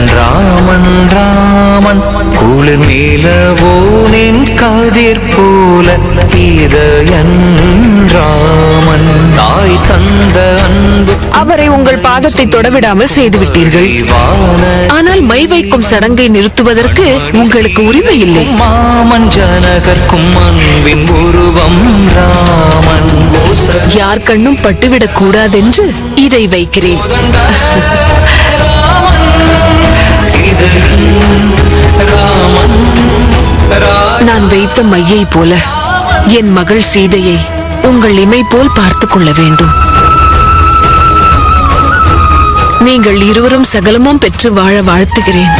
அழகன் ராமன் ராமன் குளிர் நிலவோனின் கதிர் போல இதயன் ராமன். தாய் தந்த அன்பு அவரை உங்கள் பாதத்தை தொடவிடாமல் செய்துவிட்டீர்கள். ஆனால் மை வைக்கும் சடங்கை நிறுத்துவதற்கு உங்களுக்கு உரிமை இல்லை. மாமன் ஜனகர்க்கும் அன்பின் உருவம் ராமன். யார் கண்ணும் பட்டுவிடக் கூடாதென்று இதை வைக்கிறேன். நான் வைத்த மையை போல என் மகள் சீதையை உங்கள் இமை போல் பார்த்துக் கொள்ள வேண்டும். நீங்கள் இருவரும் சகலமும் பெற்று வாழ வாழ்த்துகிறேன்.